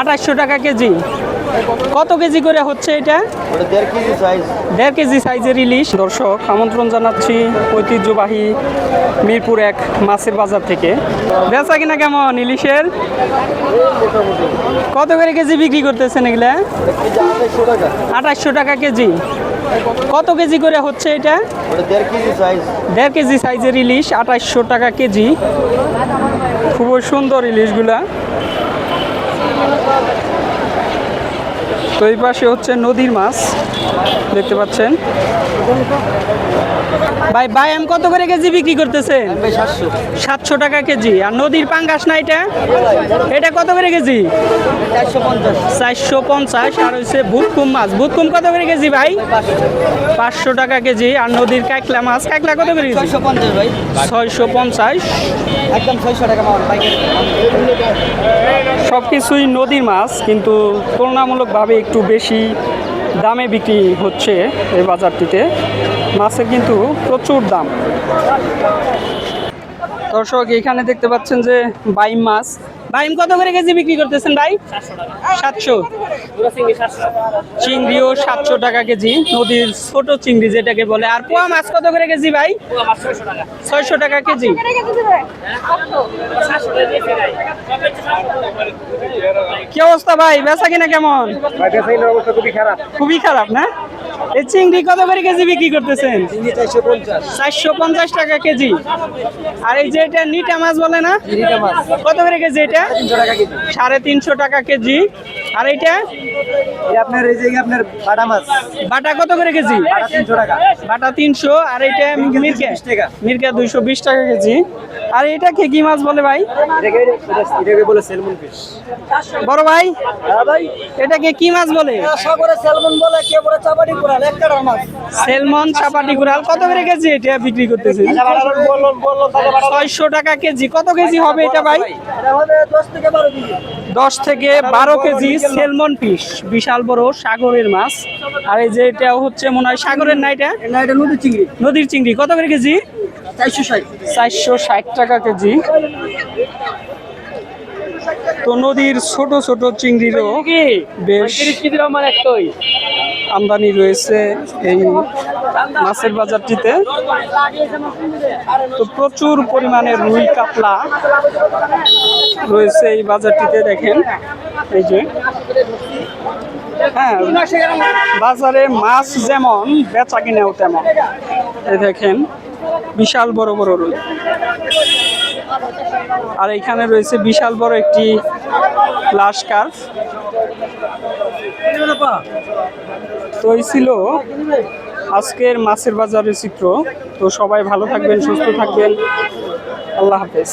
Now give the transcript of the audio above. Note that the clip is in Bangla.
আঠাশশো টাকা কেজি। কত কেজি করে হচ্ছে এটা? দেড় কেজি সাইজের ইলিশ। দর্শক আমন্ত্রণ জানাচ্ছি ঐতিহ্যবাহী মিরপুর এক মাছের বাজার থেকে। বেচা কিনা কেমন ইলিশের? কত করে কেজি বিক্রি করতেছেন এগুলা? আঠাশশো টাকা কেজি। কত কেজি করে হচ্ছে এটা? দেড় কেজি দেড় কেজি সাইজের ইলিশ আঠাশশো টাকা কেজি। খুবই সুন্দর ইলিশগুলা। তো এই পাশে হচ্ছে নদীর মাছ দেখতে পাচ্ছেন। ভাই ভাই আমি কত করে কেজি বিক্রি করতেছে সাতশো টাকা কেজি। আর নদীর পাঙ্গাস না এটা? এটা কত করে কেজি? চারশো পঞ্চাশ। আর হচ্ছে ভুটকুম মাছ। ভুটকুম কত করে কেজি ভাই? পাঁচশো টাকা কেজি। আর নদীর কাঁকলা মাছ কাঁকলা কত করে কেজি? ছয়শো পঞ্চাশ ভাই। ছয়শো পঞ্চাশ। একদম ছয়শো টাকা সব কিছুই নদীর মাছ কিন্তু তুলনামূলকভাবে একটু বেশি দামে বিক্রি হচ্ছে এই বাজারটিতে। মাছের কিন্তু প্রচুর দাম। দর্শক, এখানে দেখতে পাচ্ছেন যে বাইম মাছ। বাইম কত করে কেজি বিক্রি করতেছেন ভাই? সাতশো। চিংড়িও সাতশো টাকা কেজি নদীর ছোট চিংড়ি যেটাকে বলে। আর পোয়া মাছ কত করে কেজি ভাই? ছয়শো টাকা কেজি। কি অবস্থা ভাই? বেচা কিনা কেমন? খুবই খারাপ। খুবই খারাপ না? এই চিংড়ি কত করে কেজি বিক্রি করতেছেন? চারশো পঞ্চাশ। টাকা কেজি। আর এই যে এটা নিটা মাছ বলে না? কত করে কেজি এটা? সাড়ে তিনশো টাকা কেজি। আর এটা আপনার এই যে আপনার বাটা মাছ। বাটা কত করে কেজি? বাটা তিনশো টাকা। বাটা তিনশো। আর এটা মির্কা? মির্কা দুইশো বিশ টাকা কেজি। আর এটা কে কি মাছ বলে ভাই? এটাকে এটাকে বলে সেলমন ফিশ। বড় ভাই? হ্যাঁ ভাই। এটাকে কি মাছ বলে? সাগরে সেলমন বলে কে বলে চাপাটি সেলমন চাপাটি গুড়াল কত করে কেজি এটা বিক্রি করতেছে? বাড়ালাম। ছয়শো টাকা কেজি কত কেজি হবে এটা ভাই? দশ থেকে বারো কেজি। সেলমন পিস বিশাল বড় সাগরের মাছ। আর এই যে এটা হচ্ছে মনে হয় সাগরের না এটা? না এটা নদী চিংড়ি। নদীর চিংড়ি কত করে কেজি? চারশো ষাট। চারশো ষাট টাকা কেজি। তো নদীর ছোট ছোট চিংড়িরও বেশ আমদানি রয়েছে এই মাছের বাজারটিতে। তো প্রচুর পরিমাণে রুই কাতলা রয়েছে এই বাজারটিতে, দেখেন। এই যে। হ্যাঁ বাজারে মাছ যেমন বেচা কিনেও তেমন। এই দেখেন, বিশাল বড় বড় রুই। আর এখানে রয়েছে বিশাল বড় একটি লাশ কার্ভ। তো এই ছিল আজকের মাছের বাজারের চিত্র। তো সবাই ভালো থাকবেন, সুস্থ থাকবেন। আল্লাহ হাফেজ।